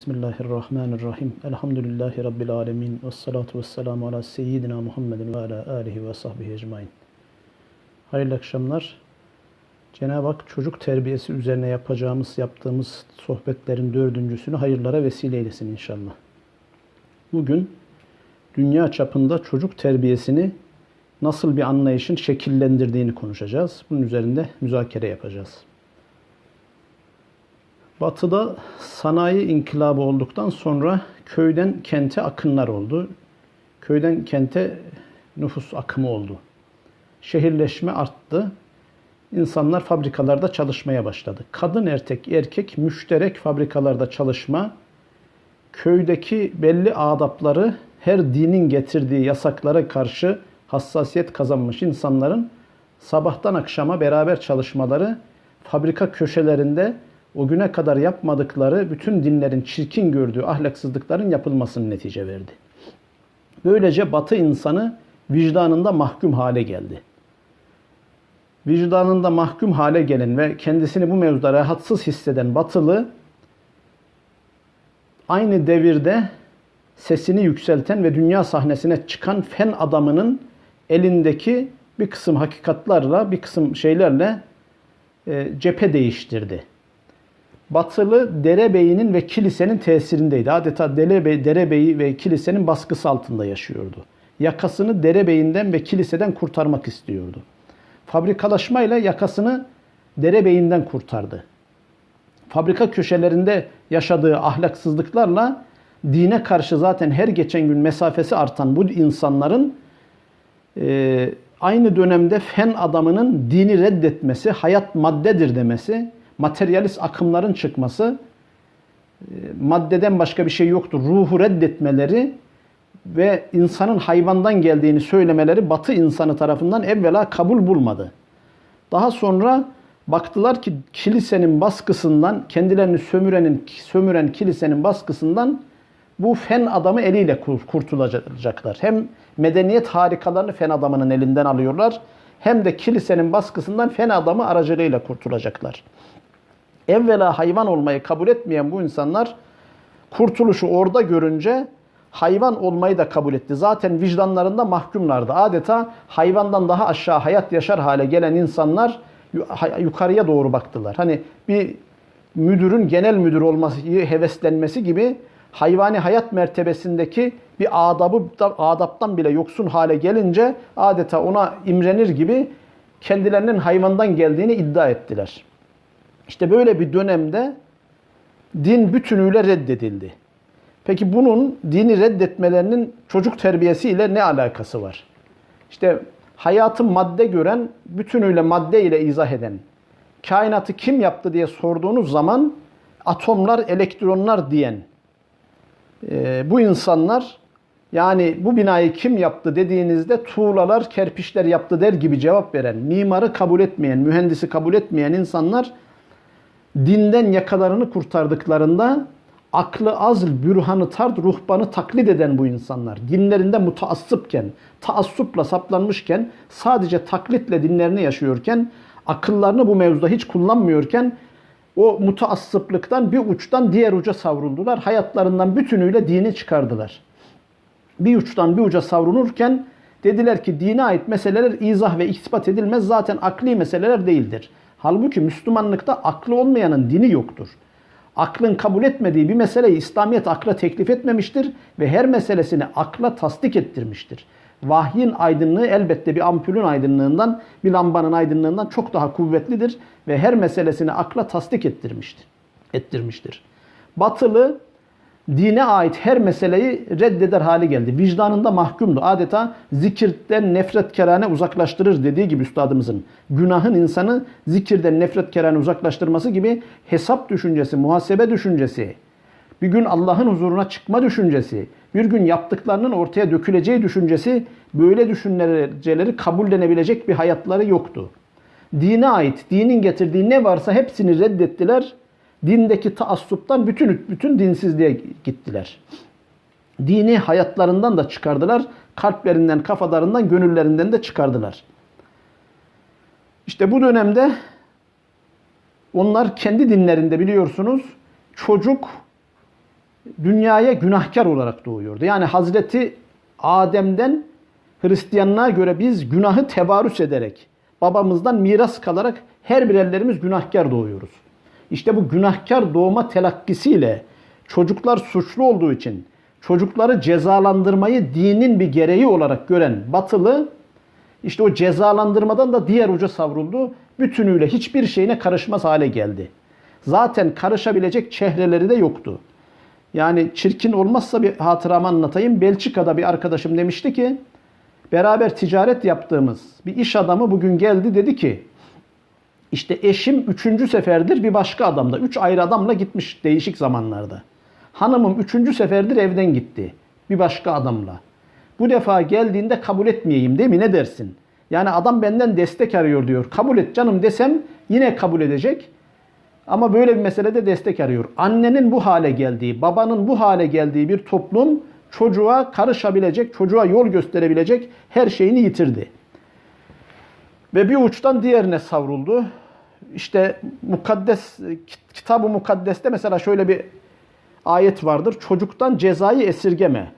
Bismillahirrahmanirrahim. Elhamdülillahi Rabbil alemin. Ve salatu ve selamu ala seyyidina Muhammedin ve ala alihi ve sahbihi ecmain. Hayırlı akşamlar. Cenab-ı Hak çocuk terbiyesi üzerine yapacağımız, yaptığımız sohbetlerin dördüncüsünü hayırlara vesile eylesin inşallah. Bugün dünya çapında çocuk terbiyesini nasıl bir anlayışın şekillendirdiğini konuşacağız. Bunun üzerinde müzakere yapacağız. Batı'da sanayi inkılabı olduktan sonra köyden kente akınlar oldu. Köyden kente nüfus akımı oldu. Şehirleşme arttı. İnsanlar fabrikalarda çalışmaya başladı. Kadın erkek erkek müşterek fabrikalarda çalışma, köydeki belli adapları her dinin getirdiği yasaklara karşı hassasiyet kazanmış insanların sabahtan akşama beraber çalışmaları fabrika köşelerinde o güne kadar yapmadıkları bütün dinlerin çirkin gördüğü ahlaksızlıkların yapılmasını netice verdi. Böylece Batı insanı vicdanında mahkum hale geldi. Vicdanında mahkum hale gelen ve kendisini bu mevzuda rahatsız hisseden Batılı aynı devirde sesini yükselten ve dünya sahnesine çıkan fen adamının elindeki bir kısım hakikatlarla, bir kısım şeylerle e, cephe değiştirdi. Batılı derebeyinin ve kilisenin tesirindeydi. Adeta derebe, derebeyi ve kilisenin baskısı altında yaşıyordu. Yakasını derebeyinden ve kiliseden kurtarmak istiyordu. Fabrikalaşmayla yakasını derebeyinden kurtardı. Fabrika köşelerinde yaşadığı ahlaksızlıklarla dine karşı zaten her geçen gün mesafesi artan bu insanların e, aynı dönemde fen adamının dini reddetmesi, hayat maddedir demesi, materyalist akımların çıkması, e, maddeden başka bir şey yoktur. Ruhu reddetmeleri ve insanın hayvandan geldiğini söylemeleri Batı insanı tarafından evvela kabul bulmadı. Daha sonra baktılar ki kilisenin baskısından, kendilerini sömürenin sömüren kilisenin baskısından bu fen adamı eliyle kurtulacaklar. Hem medeniyet harikalarını fen adamının elinden alıyorlar, hem de kilisenin baskısından fen adamı aracılığıyla kurtulacaklar evvela hayvan olmayı kabul etmeyen bu insanlar kurtuluşu orada görünce hayvan olmayı da kabul etti. Zaten vicdanlarında mahkumlardı. Adeta hayvandan daha aşağı hayat yaşar hale gelen insanlar yukarıya doğru baktılar. Hani bir müdürün genel müdür olması heveslenmesi gibi hayvani hayat mertebesindeki bir adabı adaptan bile yoksun hale gelince adeta ona imrenir gibi kendilerinin hayvandan geldiğini iddia ettiler. İşte böyle bir dönemde din bütünüyle reddedildi. Peki bunun dini reddetmelerinin çocuk terbiyesi ile ne alakası var? İşte hayatı madde gören, bütünüyle madde ile izah eden, kainatı kim yaptı diye sorduğunuz zaman atomlar, elektronlar diyen e, bu insanlar yani bu binayı kim yaptı dediğinizde tuğlalar, kerpiçler yaptı der gibi cevap veren, mimarı kabul etmeyen, mühendisi kabul etmeyen insanlar dinden yakalarını kurtardıklarında aklı az, bürhanı tard, ruhbanı taklit eden bu insanlar. Dinlerinde mutaassıpken, taassupla saplanmışken, sadece taklitle dinlerini yaşıyorken, akıllarını bu mevzuda hiç kullanmıyorken, o mutaassıplıktan bir uçtan diğer uca savruldular. Hayatlarından bütünüyle dini çıkardılar. Bir uçtan bir uca savrulurken dediler ki dine ait meseleler izah ve ispat edilmez zaten akli meseleler değildir. Halbuki Müslümanlıkta aklı olmayanın dini yoktur. Aklın kabul etmediği bir meseleyi İslamiyet akla teklif etmemiştir ve her meselesini akla tasdik ettirmiştir. Vahyin aydınlığı elbette bir ampulün aydınlığından, bir lambanın aydınlığından çok daha kuvvetlidir ve her meselesini akla tasdik ettirmiştir. ettirmiştir. Batılı dine ait her meseleyi reddeder hale geldi. Vicdanında mahkumdu. Adeta zikirden nefret kerane uzaklaştırır dediği gibi üstadımızın. Günahın insanı zikirden nefret kerane uzaklaştırması gibi hesap düşüncesi, muhasebe düşüncesi, bir gün Allah'ın huzuruna çıkma düşüncesi, bir gün yaptıklarının ortaya döküleceği düşüncesi böyle düşünceleri kabullenebilecek bir hayatları yoktu. Dine ait, dinin getirdiği ne varsa hepsini reddettiler dindeki taassuptan bütün bütün dinsizliğe gittiler. Dini hayatlarından da çıkardılar. Kalplerinden, kafalarından, gönüllerinden de çıkardılar. İşte bu dönemde onlar kendi dinlerinde biliyorsunuz çocuk dünyaya günahkar olarak doğuyordu. Yani Hazreti Adem'den Hristiyanlığa göre biz günahı tevarüs ederek, babamızdan miras kalarak her birerlerimiz günahkar doğuyoruz. İşte bu günahkar doğma telakkisiyle çocuklar suçlu olduğu için çocukları cezalandırmayı dinin bir gereği olarak gören batılı işte o cezalandırmadan da diğer uca savruldu. Bütünüyle hiçbir şeyine karışmaz hale geldi. Zaten karışabilecek çehreleri de yoktu. Yani çirkin olmazsa bir hatıramı anlatayım. Belçika'da bir arkadaşım demişti ki beraber ticaret yaptığımız bir iş adamı bugün geldi dedi ki işte eşim üçüncü seferdir bir başka adamda. Üç ayrı adamla gitmiş değişik zamanlarda. Hanımım üçüncü seferdir evden gitti. Bir başka adamla. Bu defa geldiğinde kabul etmeyeyim değil mi? Ne dersin? Yani adam benden destek arıyor diyor. Kabul et canım desem yine kabul edecek. Ama böyle bir meselede destek arıyor. Annenin bu hale geldiği, babanın bu hale geldiği bir toplum çocuğa karışabilecek, çocuğa yol gösterebilecek her şeyini yitirdi. Ve bir uçtan diğerine savruldu. İşte mukaddes, kitab-ı mukaddeste mesela şöyle bir ayet vardır. Çocuktan cezayı esirgeme.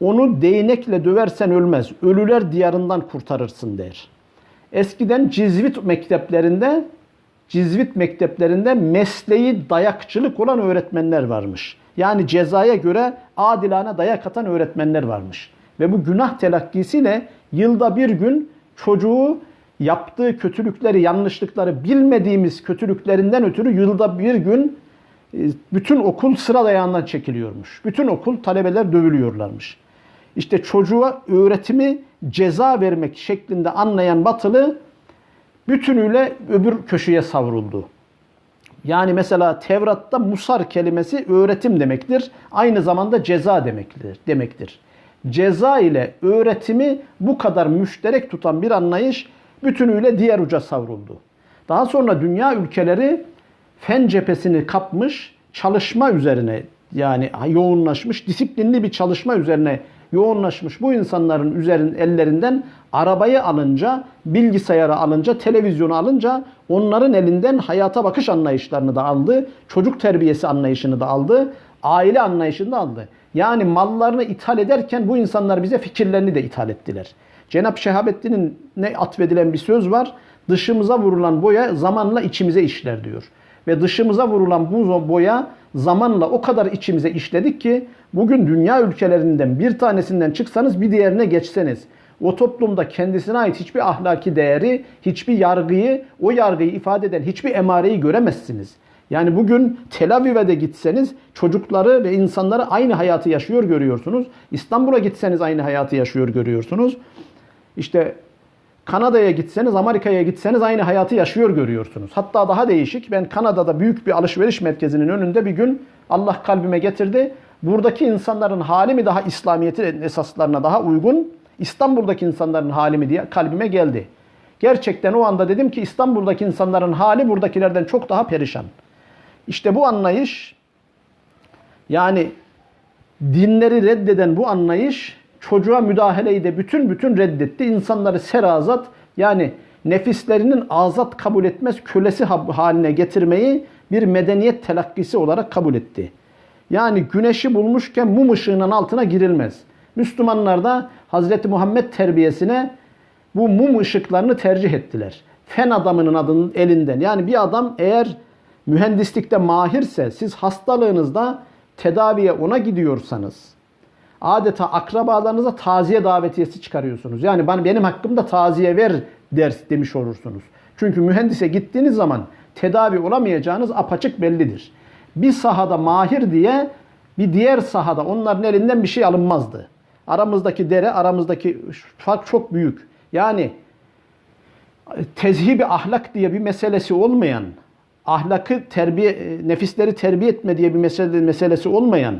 Onu değnekle döversen ölmez. Ölüler diyarından kurtarırsın der. Eskiden cizvit mekteplerinde cizvit mekteplerinde mesleği dayakçılık olan öğretmenler varmış. Yani cezaya göre adilane dayak atan öğretmenler varmış. Ve bu günah telakkisiyle yılda bir gün çocuğu yaptığı kötülükleri, yanlışlıkları bilmediğimiz kötülüklerinden ötürü yılda bir gün e, bütün okul sıra çekiliyormuş. Bütün okul talebeler dövülüyorlarmış. İşte çocuğa öğretimi ceza vermek şeklinde anlayan batılı bütünüyle öbür köşeye savruldu. Yani mesela Tevrat'ta musar kelimesi öğretim demektir. Aynı zamanda ceza demektir. demektir. Ceza ile öğretimi bu kadar müşterek tutan bir anlayış bütünüyle diğer uca savruldu. Daha sonra dünya ülkeleri fen cephesini kapmış, çalışma üzerine yani yoğunlaşmış, disiplinli bir çalışma üzerine yoğunlaşmış bu insanların üzerin ellerinden arabayı alınca, bilgisayarı alınca, televizyonu alınca onların elinden hayata bakış anlayışlarını da aldı, çocuk terbiyesi anlayışını da aldı, aile anlayışını da aldı. Yani mallarını ithal ederken bu insanlar bize fikirlerini de ithal ettiler. Cenab-ı Şehabettin'in ne atfedilen bir söz var. Dışımıza vurulan boya zamanla içimize işler diyor. Ve dışımıza vurulan bu boya zamanla o kadar içimize işledik ki bugün dünya ülkelerinden bir tanesinden çıksanız bir diğerine geçseniz o toplumda kendisine ait hiçbir ahlaki değeri, hiçbir yargıyı, o yargıyı ifade eden hiçbir emareyi göremezsiniz. Yani bugün Tel Aviv'e de gitseniz çocukları ve insanları aynı hayatı yaşıyor görüyorsunuz. İstanbul'a gitseniz aynı hayatı yaşıyor görüyorsunuz. İşte Kanada'ya gitseniz, Amerika'ya gitseniz aynı hayatı yaşıyor görüyorsunuz. Hatta daha değişik. Ben Kanada'da büyük bir alışveriş merkezinin önünde bir gün Allah kalbime getirdi. Buradaki insanların hali mi daha İslamiyet'in esaslarına daha uygun, İstanbul'daki insanların hali mi diye kalbime geldi. Gerçekten o anda dedim ki İstanbul'daki insanların hali buradakilerden çok daha perişan. İşte bu anlayış yani dinleri reddeden bu anlayış çocuğa müdahaleyi de bütün bütün reddetti. İnsanları serazat yani nefislerinin azat kabul etmez kölesi haline getirmeyi bir medeniyet telakkisi olarak kabul etti. Yani güneşi bulmuşken mum ışığının altına girilmez. Müslümanlar da Hz. Muhammed terbiyesine bu mum ışıklarını tercih ettiler. Fen adamının adının elinden. Yani bir adam eğer mühendislikte mahirse siz hastalığınızda tedaviye ona gidiyorsanız adeta akrabalarınıza taziye davetiyesi çıkarıyorsunuz. Yani bana benim hakkımda taziye ver ders demiş olursunuz. Çünkü mühendise gittiğiniz zaman tedavi olamayacağınız apaçık bellidir. Bir sahada mahir diye bir diğer sahada onların elinden bir şey alınmazdı. Aramızdaki dere, aramızdaki fark çok büyük. Yani tezhibi ahlak diye bir meselesi olmayan, ahlakı terbiye, nefisleri terbiye etme diye bir mesele, meselesi olmayan,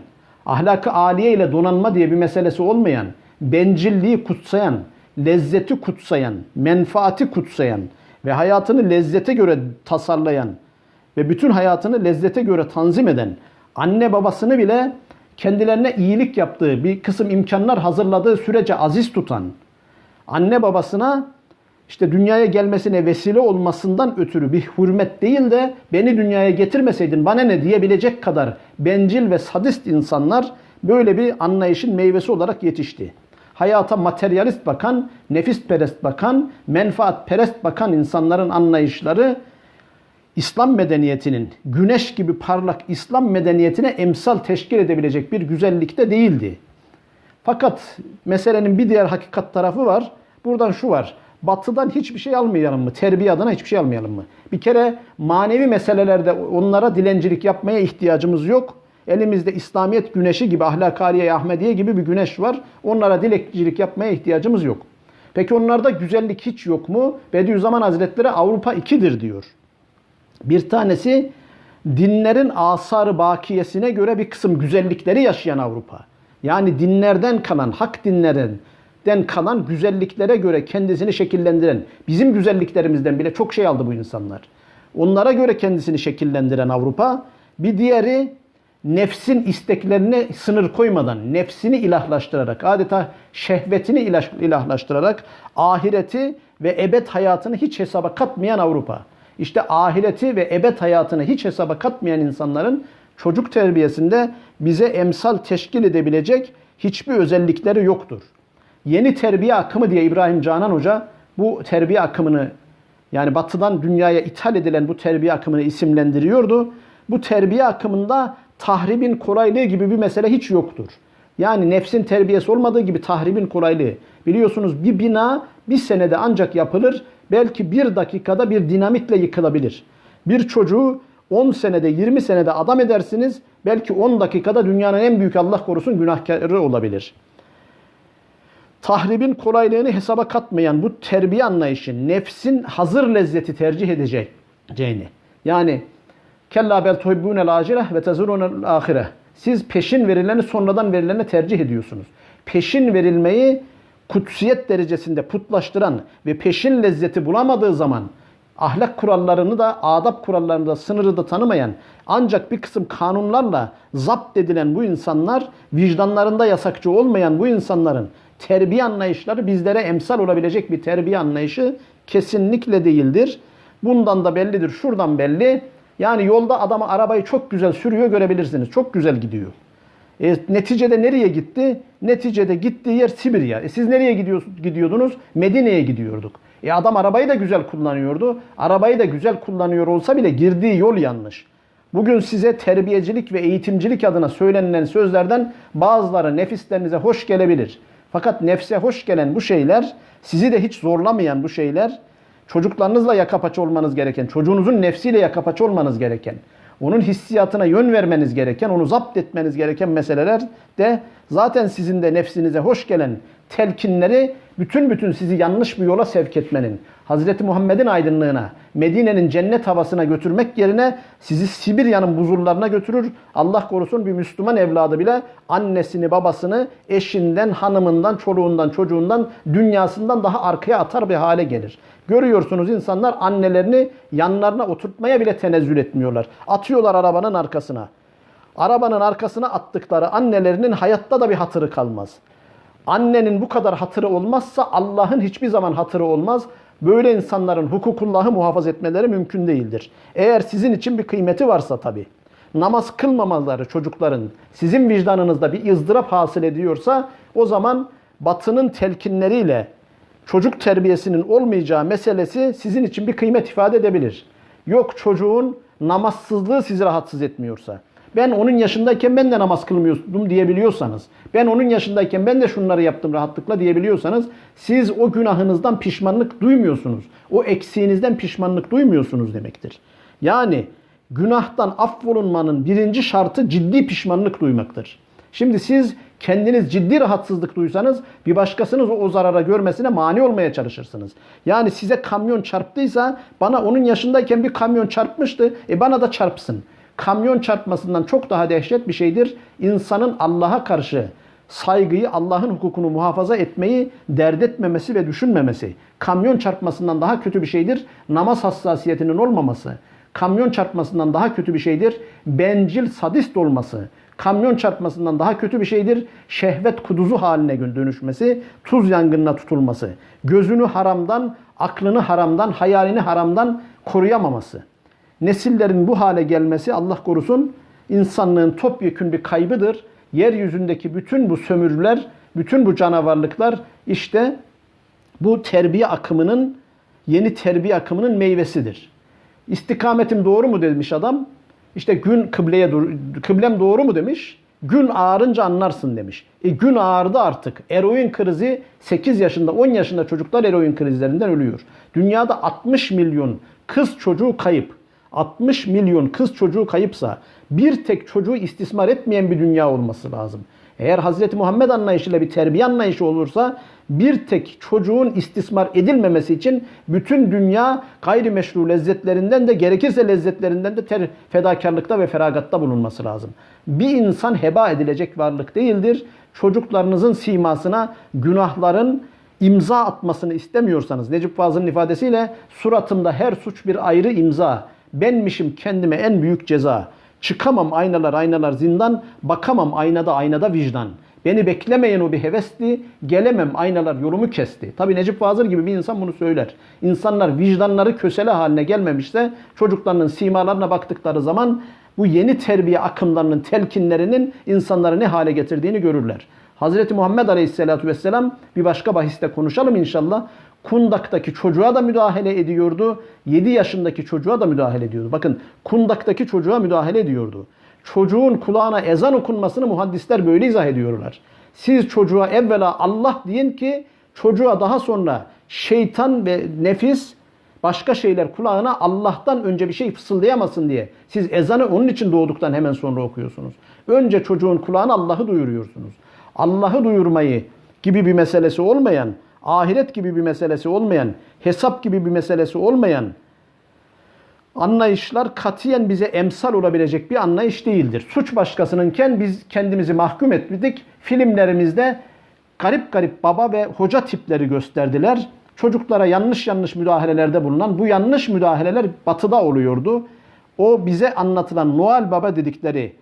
ahlakı aliye ile donanma diye bir meselesi olmayan, bencilliği kutsayan, lezzeti kutsayan, menfaati kutsayan ve hayatını lezzete göre tasarlayan ve bütün hayatını lezzete göre tanzim eden, anne babasını bile kendilerine iyilik yaptığı, bir kısım imkanlar hazırladığı sürece aziz tutan, anne babasına işte dünyaya gelmesine vesile olmasından ötürü bir hürmet değil de beni dünyaya getirmeseydin bana ne diyebilecek kadar bencil ve sadist insanlar böyle bir anlayışın meyvesi olarak yetişti. Hayata materyalist bakan, nefisperest bakan, menfaatperest bakan insanların anlayışları İslam medeniyetinin güneş gibi parlak İslam medeniyetine emsal teşkil edebilecek bir güzellikte değildi. Fakat meselenin bir diğer hakikat tarafı var. Buradan şu var. Batıdan hiçbir şey almayalım mı? Terbiye adına hiçbir şey almayalım mı? Bir kere manevi meselelerde onlara dilencilik yapmaya ihtiyacımız yok. Elimizde İslamiyet güneşi gibi, Ahlakariye Ahmediye gibi bir güneş var. Onlara dilekçilik yapmaya ihtiyacımız yok. Peki onlarda güzellik hiç yok mu? Bediüzzaman Hazretleri Avrupa ikidir diyor. Bir tanesi dinlerin asarı bakiyesine göre bir kısım güzellikleri yaşayan Avrupa. Yani dinlerden kalan, hak dinlerinden kalan güzelliklere göre kendisini şekillendiren, bizim güzelliklerimizden bile çok şey aldı bu insanlar. Onlara göre kendisini şekillendiren Avrupa. Bir diğeri nefsin isteklerine sınır koymadan, nefsini ilahlaştırarak, adeta şehvetini ilah- ilahlaştırarak ahireti ve ebed hayatını hiç hesaba katmayan Avrupa. İşte ahireti ve ebed hayatını hiç hesaba katmayan insanların çocuk terbiyesinde bize emsal teşkil edebilecek hiçbir özellikleri yoktur. Yeni terbiye akımı diye İbrahim Canan Hoca bu terbiye akımını yani batıdan dünyaya ithal edilen bu terbiye akımını isimlendiriyordu. Bu terbiye akımında tahribin kolaylığı gibi bir mesele hiç yoktur. Yani nefsin terbiyesi olmadığı gibi tahribin kolaylığı. Biliyorsunuz bir bina bir senede ancak yapılır. Belki bir dakikada bir dinamitle yıkılabilir. Bir çocuğu 10 senede 20 senede adam edersiniz. Belki 10 dakikada dünyanın en büyük Allah korusun günahkarı olabilir. Tahribin kolaylığını hesaba katmayan bu terbiye anlayışı nefsin hazır lezzeti tercih edeceğini. Yani kella bel tuhibbunel acile ve tezurunel ahire. Siz peşin verileni sonradan verileni tercih ediyorsunuz. Peşin verilmeyi kutsiyet derecesinde putlaştıran ve peşin lezzeti bulamadığı zaman ahlak kurallarını da adab kurallarını da sınırı da tanımayan ancak bir kısım kanunlarla zapt edilen bu insanlar vicdanlarında yasakçı olmayan bu insanların terbiye anlayışları bizlere emsal olabilecek bir terbiye anlayışı kesinlikle değildir. Bundan da bellidir. Şuradan belli. Yani yolda adamı arabayı çok güzel sürüyor görebilirsiniz. Çok güzel gidiyor. E, neticede nereye gitti? Neticede gittiği yer Sibirya. E, siz nereye gidiyor, gidiyordunuz? Medine'ye gidiyorduk. E, adam arabayı da güzel kullanıyordu. Arabayı da güzel kullanıyor olsa bile girdiği yol yanlış. Bugün size terbiyecilik ve eğitimcilik adına söylenilen sözlerden bazıları nefislerinize hoş gelebilir. Fakat nefse hoş gelen bu şeyler, sizi de hiç zorlamayan bu şeyler, çocuklarınızla yaka paça olmanız gereken, çocuğunuzun nefsiyle yaka paça olmanız gereken, onun hissiyatına yön vermeniz gereken, onu zapt etmeniz gereken meseleler de zaten sizin de nefsinize hoş gelen telkinleri bütün bütün sizi yanlış bir yola sevk etmenin, Hazreti Muhammed'in aydınlığına, Medine'nin cennet havasına götürmek yerine sizi Sibirya'nın buzullarına götürür. Allah korusun bir Müslüman evladı bile annesini, babasını, eşinden, hanımından, çoluğundan, çocuğundan, dünyasından daha arkaya atar bir hale gelir. Görüyorsunuz insanlar annelerini yanlarına oturtmaya bile tenezzül etmiyorlar. Atıyorlar arabanın arkasına. Arabanın arkasına attıkları annelerinin hayatta da bir hatırı kalmaz. Annenin bu kadar hatırı olmazsa Allah'ın hiçbir zaman hatırı olmaz. Böyle insanların hukukullahı muhafaza etmeleri mümkün değildir. Eğer sizin için bir kıymeti varsa tabii. Namaz kılmamaları çocukların sizin vicdanınızda bir ızdırap hasıl ediyorsa o zaman batının telkinleriyle çocuk terbiyesinin olmayacağı meselesi sizin için bir kıymet ifade edebilir. Yok çocuğun namazsızlığı sizi rahatsız etmiyorsa, ben onun yaşındayken ben de namaz kılmıyordum diyebiliyorsanız, ben onun yaşındayken ben de şunları yaptım rahatlıkla diyebiliyorsanız, siz o günahınızdan pişmanlık duymuyorsunuz. O eksiğinizden pişmanlık duymuyorsunuz demektir. Yani günahtan affolunmanın birinci şartı ciddi pişmanlık duymaktır. Şimdi siz kendiniz ciddi rahatsızlık duysanız bir başkasınız o, o zarara görmesine mani olmaya çalışırsınız. Yani size kamyon çarptıysa bana onun yaşındayken bir kamyon çarpmıştı. E bana da çarpsın. Kamyon çarpmasından çok daha dehşet bir şeydir. İnsanın Allah'a karşı saygıyı, Allah'ın hukukunu muhafaza etmeyi dert etmemesi ve düşünmemesi. Kamyon çarpmasından daha kötü bir şeydir. Namaz hassasiyetinin olmaması. Kamyon çarpmasından daha kötü bir şeydir. Bencil, sadist olması. kamyon çarpmasından daha kötü bir şeydir. Şehvet kuduzu haline dönüşmesi, tuz yangınına tutulması, gözünü haramdan, aklını haramdan, hayalini haramdan koruyamaması. Nesillerin bu hale gelmesi Allah korusun insanlığın topyekün bir kaybıdır. Yeryüzündeki bütün bu sömürüler, bütün bu canavarlıklar işte bu terbiye akımının, yeni terbiye akımının meyvesidir. İstikametim doğru mu demiş adam. İşte gün kıbleye kıblem doğru mu demiş. Gün ağarınca anlarsın demiş. E gün ağardı artık. Eroin krizi 8 yaşında 10 yaşında çocuklar eroin krizlerinden ölüyor. Dünyada 60 milyon kız çocuğu kayıp. 60 milyon kız çocuğu kayıpsa bir tek çocuğu istismar etmeyen bir dünya olması lazım. Eğer Hz. Muhammed anlayışıyla bir terbiye anlayışı olursa bir tek çocuğun istismar edilmemesi için bütün dünya gayrimeşru lezzetlerinden de gerekirse lezzetlerinden de ter, fedakarlıkta ve feragatta bulunması lazım. Bir insan heba edilecek varlık değildir. Çocuklarınızın simasına günahların imza atmasını istemiyorsanız Necip Fazıl'ın ifadesiyle suratımda her suç bir ayrı imza. Benmişim kendime en büyük ceza. Çıkamam aynalar aynalar zindan, bakamam aynada aynada vicdan. Beni beklemeyen o bir hevesti, gelemem aynalar yolumu kesti. Tabi Necip Fazıl gibi bir insan bunu söyler. İnsanlar vicdanları kösele haline gelmemişse çocuklarının simalarına baktıkları zaman bu yeni terbiye akımlarının telkinlerinin insanları ne hale getirdiğini görürler. Hazreti Muhammed Aleyhisselatü Vesselam bir başka bahiste konuşalım inşallah. Kundak'taki çocuğa da müdahale ediyordu. 7 yaşındaki çocuğa da müdahale ediyordu. Bakın Kundak'taki çocuğa müdahale ediyordu. Çocuğun kulağına ezan okunmasını muhaddisler böyle izah ediyorlar. Siz çocuğa evvela Allah deyin ki çocuğa daha sonra şeytan ve nefis başka şeyler kulağına Allah'tan önce bir şey fısıldayamasın diye. Siz ezanı onun için doğduktan hemen sonra okuyorsunuz. Önce çocuğun kulağına Allah'ı duyuruyorsunuz. Allah'ı duyurmayı gibi bir meselesi olmayan, ahiret gibi bir meselesi olmayan, hesap gibi bir meselesi olmayan anlayışlar katiyen bize emsal olabilecek bir anlayış değildir. Suç başkasınınken biz kendimizi mahkum etmedik. Filmlerimizde garip garip baba ve hoca tipleri gösterdiler. Çocuklara yanlış yanlış müdahalelerde bulunan bu yanlış müdahaleler batıda oluyordu. O bize anlatılan Noel Baba dedikleri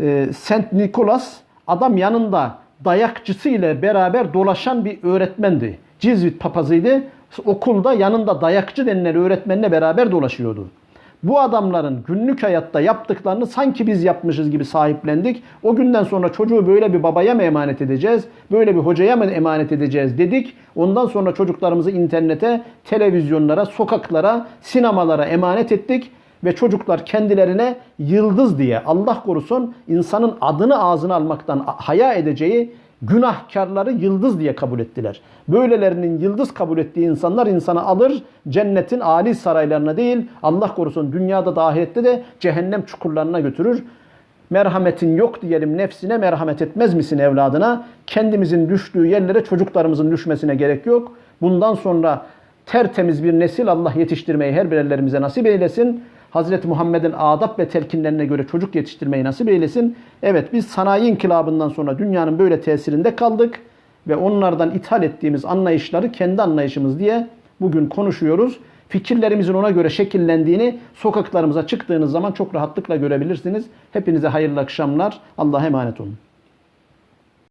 e, Saint Nicholas adam yanında dayakçısı ile beraber dolaşan bir öğretmendi. Cizvit papazıydı. Okulda yanında dayakçı denilen öğretmenle beraber dolaşıyordu. Bu adamların günlük hayatta yaptıklarını sanki biz yapmışız gibi sahiplendik. O günden sonra çocuğu böyle bir babaya mı emanet edeceğiz, böyle bir hocaya mı emanet edeceğiz dedik. Ondan sonra çocuklarımızı internete, televizyonlara, sokaklara, sinemalara emanet ettik ve çocuklar kendilerine yıldız diye Allah korusun insanın adını ağzına almaktan haya edeceği günahkarları yıldız diye kabul ettiler. Böylelerinin yıldız kabul ettiği insanlar insanı alır cennetin âli saraylarına değil Allah korusun dünyada da ahirette de cehennem çukurlarına götürür. Merhametin yok diyelim nefsine merhamet etmez misin evladına? Kendimizin düştüğü yerlere çocuklarımızın düşmesine gerek yok. Bundan sonra tertemiz bir nesil Allah yetiştirmeyi her birerlerimize nasip eylesin. Hazreti Muhammed'in adab ve telkinlerine göre çocuk yetiştirmeyi nasip eylesin. Evet biz sanayi inkılabından sonra dünyanın böyle tesirinde kaldık ve onlardan ithal ettiğimiz anlayışları kendi anlayışımız diye bugün konuşuyoruz. Fikirlerimizin ona göre şekillendiğini sokaklarımıza çıktığınız zaman çok rahatlıkla görebilirsiniz. Hepinize hayırlı akşamlar. Allah'a emanet olun.